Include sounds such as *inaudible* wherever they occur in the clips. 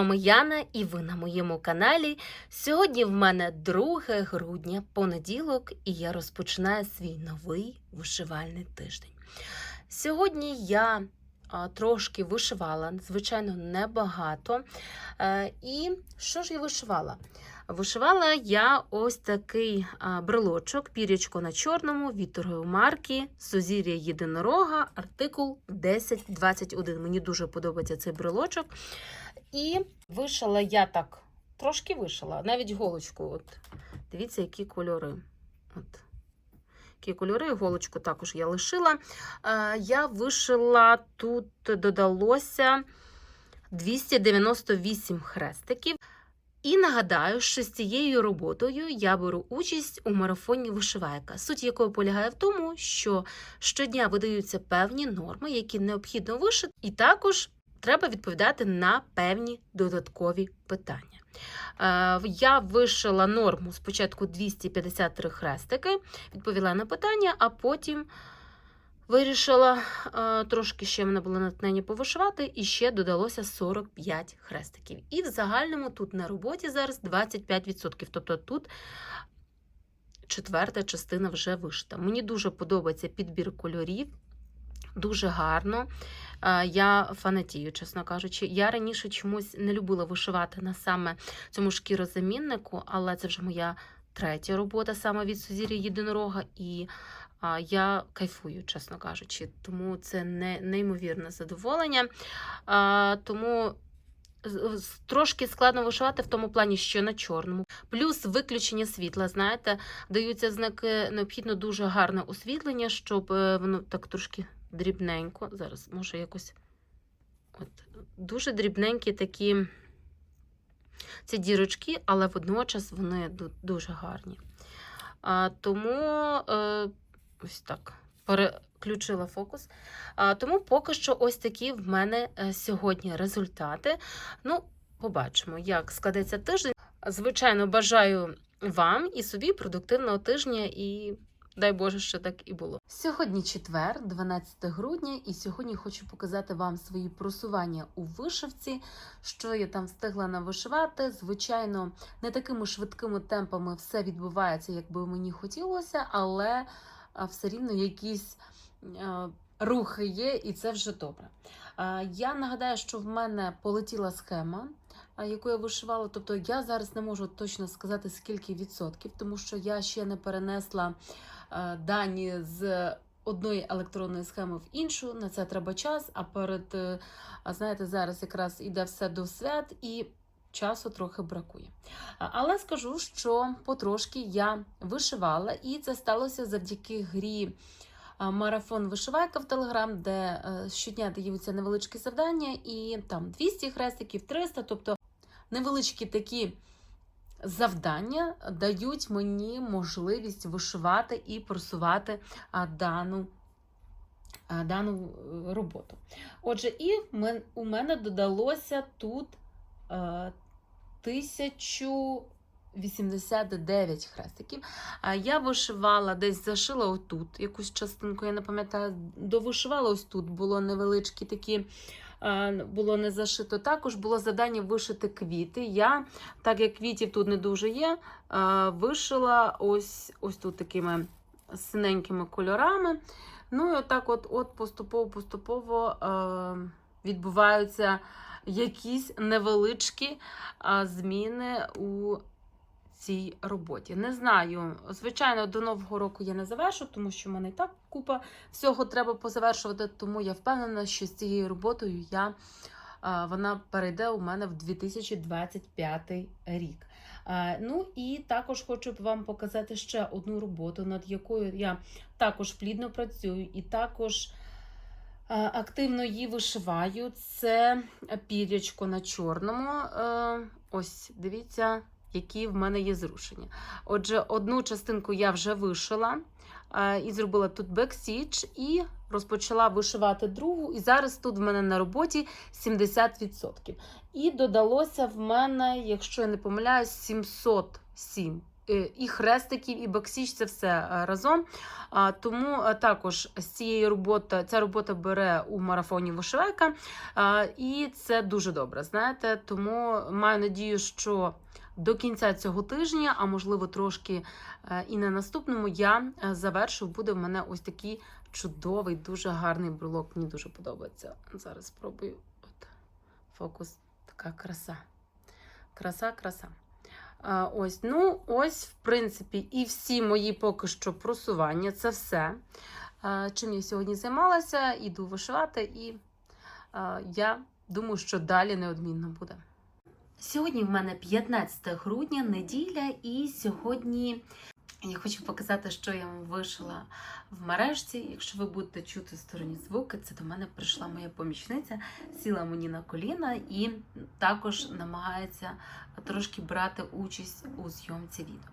Вами Яна і ви на моєму каналі. Сьогодні в мене 2 грудня, понеділок, і я розпочинаю свій новий вишивальний тиждень. Сьогодні я трошки вишивала, звичайно, небагато. Е, і що ж я вишивала? Вишивала я ось такий брелочок, пірячко на чорному від торгової марки Сузір'я єдинорога, артикул 1021. Мені дуже подобається цей брелочок. І вишила я так, трошки вишила, навіть голочку. От. Дивіться, які кольори. От. Які кольори, голочку також я лишила. Я вишила, тут додалося 298 хрестиків. І нагадаю, що з цією роботою я беру участь у марафоні вишивайка, суть якої полягає в тому, що щодня видаються певні норми, які необхідно вишити, і також треба відповідати на певні додаткові питання. Е, Я вишила норму спочатку 253 хрестики, відповіла на питання, а потім вирішила е, трошки ще в мене було натхнення повишивати, і ще додалося 45 хрестиків. І в загальному тут на роботі зараз 25%. Тобто тут четверта частина вже вишита. Мені дуже подобається підбір кольорів, дуже гарно. Е, Я фанатію, чесно кажучи. Я раніше чомусь не любила вишивати на саме цьому шкірозаміннику, але це вже моя третя робота саме від Сузір'я єдинорога. І а, я кайфую, чесно кажучи. Тому це не, неймовірне задоволення. А, тому трошки складно вишивати в тому плані, що на чорному. Плюс виключення світла, знаєте, даються знаки, необхідно дуже гарне освітлення, щоб е, воно так трошки дрібненько. Зараз може якось от, дуже дрібненькі такі ці дірочки, але водночас вони дуже гарні. Тому е, ось так переключила фокус. Тому поки що ось такі в мене е, сьогодні результати. Ну, побачимо, як складеться тиждень. Звичайно, бажаю вам і собі продуктивного тижня і. Дай Боже, що так і було. Сьогодні четвер, 12 грудня, і сьогодні хочу показати вам свої просування у вишивці, що я там встигла навишивати. Звичайно, не такими швидкими темпами все відбувається, як би мені хотілося, але все рівно якісь рухи є, і це вже добре. Я нагадаю, що в мене полетіла схема, яку я вишивала. Тобто я зараз не можу точно сказати, скільки відсотків, тому що я ще не перенесла дані з. Одної електронної схеми в іншу, на це треба час, а перед, е, знаєте, зараз якраз іде все до свят і часу трохи бракує. Але скажу, що потрошки я вишивала, і це сталося завдяки грі Марафон вишивайка в Телеграм, де е, щодня даються невеличкі завдання, і там 200 хрестиків, 300, тобто невеличкі такі завдання дають мені можливість вишивати і просувати дану. Дану е, роботу. Отже, і у мене додалося тут е, 1089 хрестиків. А я вишивала десь зашила отут якусь частинку, я не пам'ятаю, довишивала ось тут. Було невеличкі такі. Е, Було не зашито. Також було завдання вишити квіти. Я, так як квітів тут не дуже є, е, вишила ось ось тут такими синенькими кольорами. Ну і отак, от, от поступово-поступово е, відбуваються якісь невеличкі зміни у цій роботі. Не знаю. Звичайно, до Нового року я не завершу, тому що в мене і так купа всього треба позавершувати. Тому я впевнена, що з цією роботою я, вона перейде у мене в 2025 рік. Ну і також хочу вам показати ще одну роботу, над якою я також плідно працюю, і також е, активно її вишиваю. Це пірячко на чорному. Е, Ось, дивіться, які в мене є зрушення. Отже, одну частинку я вже вишила е, і зробила тут бексіч, і розпочала вишивати другу. І зараз тут в мене на роботі 70%. І додалося в мене, якщо я не помиляюсь, 707 е, і хрестиків, і баксіч це все е, разом. Тому е, також з цієї роботи ця робота бере у марафоні вишивайка, і це дуже добре. Знаєте, тому маю надію, що до кінця цього тижня, а можливо трошки е, і на наступному, я завершу. Буде в мене ось такий чудовий, дуже гарний брелок. Мені дуже подобається. Зараз спробую. От фокус, така краса. Краса, краса. Ось, ну, ось, в принципі, і всі мої поки що просування. Це все. Чим я сьогодні займалася, іду вишивати, і я думаю, що далі неодмінно буде. Сьогодні в мене 15 грудня, неділя, і сьогодні я хочу показати, що я вам вишила в мережці. Якщо ви будете чути сторонні звуки, це до мене прийшла моя помічниця, сіла мені на коліна і також намагається трошки брати участь у зйомці відео.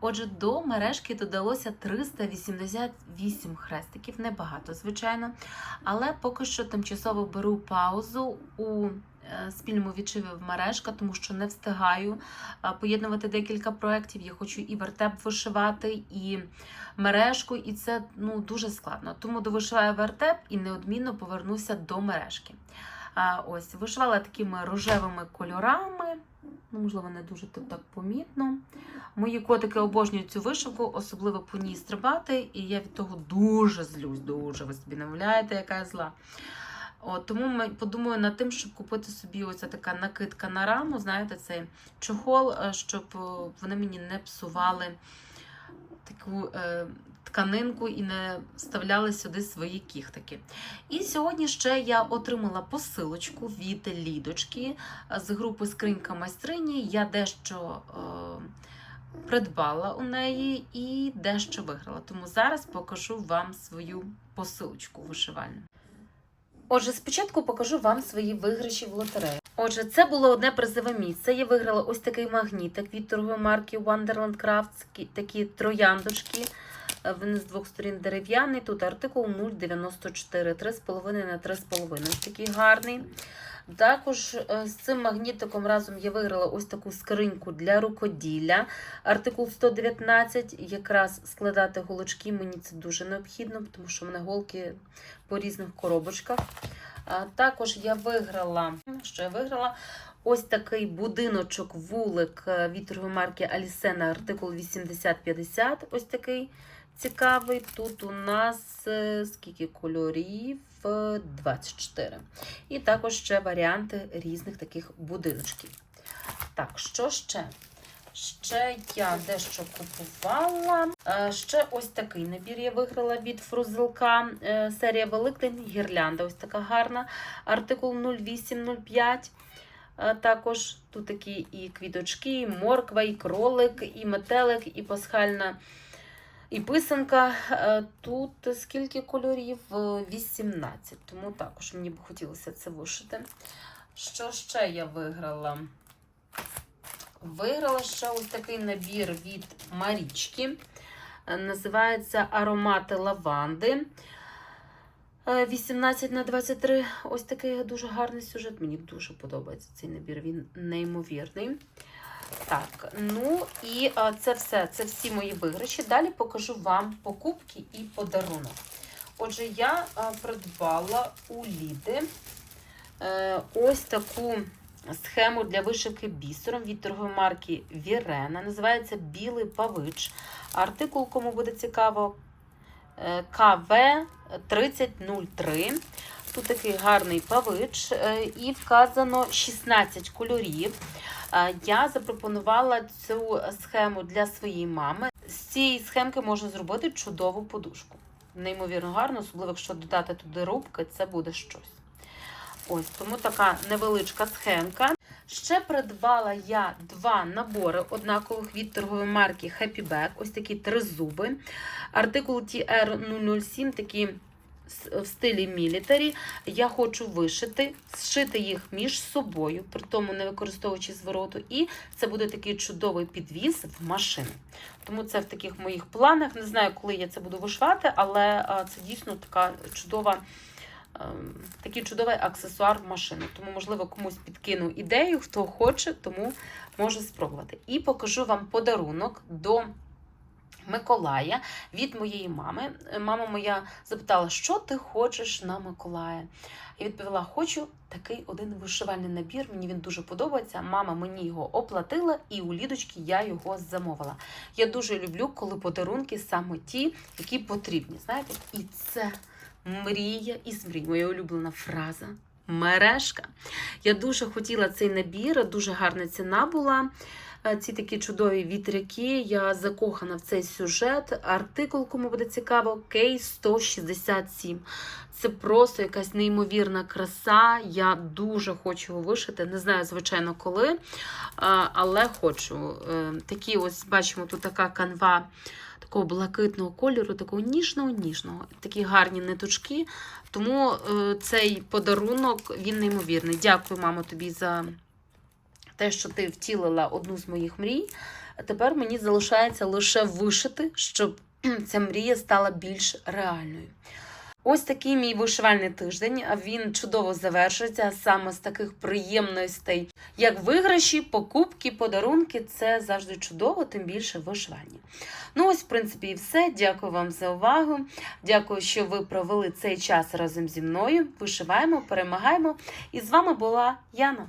Отже, до мережки додалося 388 хрестиків, небагато, звичайно, але поки що тимчасово беру паузу у спільному відшиві в мережка, тому що не встигаю поєднувати декілька проєктів. Я хочу і вертеп вишивати, і мережку, і це ну, дуже складно. Тому довишиваю вертеп і неодмінно повернуся до мережки. Ось, вишивала такими рожевими кольорами. Ну, можливо, не дуже тут так помітно. Мої котики обожнюють цю вишивку, особливо по ній стрибати, і я від того дуже злюсь, дуже. Ви собі не уявляєте, яка я зла. От, тому ми подумаю над тим, щоб купити собі оця така накидка на раму, знаєте, цей чохол, е, щоб е, вони мені не псували таку е, тканинку і не вставляли сюди свої кіхтики. І сьогодні ще я отримала посилочку від Лідочки е, з групи Скринька майстрині. Я дещо е, придбала у неї і дещо виграла. Тому зараз покажу вам свою посилочку вишивальну. Отже, спочатку покажу вам свої виграші в лотереї. Отже, це було одне призове місце. Я виграла ось такий магнітик від торгової марки Wonderland Crafts, такі- трояндочки. Він з двох сторін дерев'яний. Тут артикул 0,94, 3,5 на 3,5. Такий гарний. Також е, з цим магнітиком разом я виграла ось таку скриньку для рукоділля. Артикул 119. Якраз складати голочки мені це дуже необхідно, тому що в мене голки по різних коробочках. Також я виграла, що я виграла? Ось такий будиночок вулик е, від торгової марки Алісена, артикул 8050. Ось такий цікавий. Тут у нас е, скільки кольорів? Е, 24. І також ще варіанти різних таких будиночків. Так, що ще? Ще я дещо купувала. Е, Ще ось такий набір я виграла від Фрузилка. Е, Серія Великдень, гірлянда. Ось така гарна. Артикул 0805. Е, Також тут такі і квіточки, і морква, і кролик, і метелик, і пасхальна. І писанка. Е, Тут скільки кольорів? Е, 18. Тому також мені б хотілося це вишити. Що ще я виграла? Виграла ще ось такий набір від Марічки. Е, Називається Аромати лаванди. Е, 18 на 23. Ось такий дуже гарний сюжет. Мені дуже подобається цей набір. Він неймовірний. Так, ну і а, це все. Це всі мої виграші. Далі покажу вам покупки і подарунок. Отже, я а, придбала у Ліди е, ось таку схему для вишивки бісером від торгової марки Вірена. Називається Білий павич. Артикул, кому буде цікаво, е, КВ 3003. Тут такий гарний павич, е, і вказано 16 кольорів. Я запропонувала цю схему для своєї мами. З цієї схемки можна зробити чудову подушку. Неймовірно гарно, особливо якщо додати туди рубки, це буде щось. Ось тому така невеличка схемка. Ще придбала я два набори однакових від торгової марки Happy Bag. Ось такі три зуби. Артикул TR007, такі в стилі мілітарі. Я хочу вишити, зшити їх між собою, при тому не використовуючи звороту. І це буде такий чудовий підвіз в машину. Тому це в таких моїх планах. Не знаю, коли я це буду вишивати, але це дійсно така чудова ем, такий чудовий аксесуар в машину. Тому, можливо, комусь підкину ідею, хто хоче, тому може спробувати. І покажу вам подарунок до Миколая від моєї мами. Мама моя запитала, що ти хочеш на Миколая. Я відповіла: хочу такий один вишивальний набір. Мені він дуже подобається. Мама мені його оплатила, і у лідочки я його замовила. Я дуже люблю, коли подарунки саме ті, які потрібні. Знаєте, і це мрія із мрій. Моя улюблена фраза. Мережка. Я дуже хотіла цей набір, дуже гарна ціна була. Ці такі чудові вітряки. Я закохана в цей сюжет. Артикул, кому буде цікаво, кейс 167. Це просто якась неймовірна краса. Я дуже хочу його вишити. Не знаю, звичайно, коли, але хочу. Е, Такі ось бачимо, тут така канва такого блакитного кольору, такого ніжного-ніжного. Такі гарні ниточки. Тому е, цей подарунок він неймовірний. Дякую, мамо, тобі за те, що ти втілила одну з моїх мрій. Тепер мені залишається лише вишити, щоб *clears throat* ця мрія стала більш реальною. Ось такий мій вишивальний тиждень. Він чудово завершується саме з таких приємностей, як виграші, покупки, подарунки. Це завжди чудово, тим більше вишивання. Ну, ось, в принципі, і все. Дякую вам за увагу. Дякую, що ви провели цей час разом зі мною. Вишиваємо, перемагаємо. І з вами була Яна.